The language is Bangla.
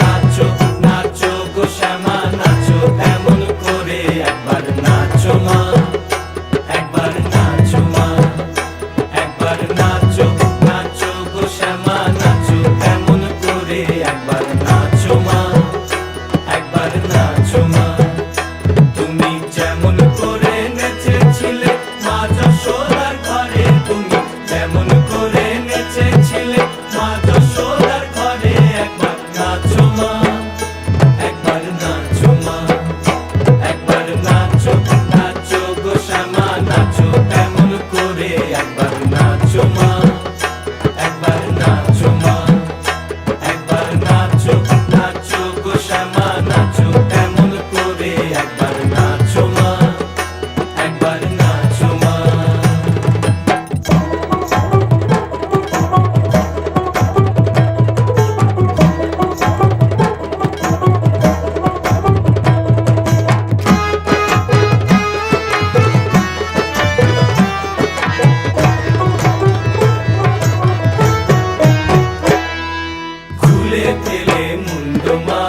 নাচো নাচো গো শ্যামা। একবার নাচো মা একবার নাচো মা একবার নাচো নাচো করে একবার చేతిలే ముందు మా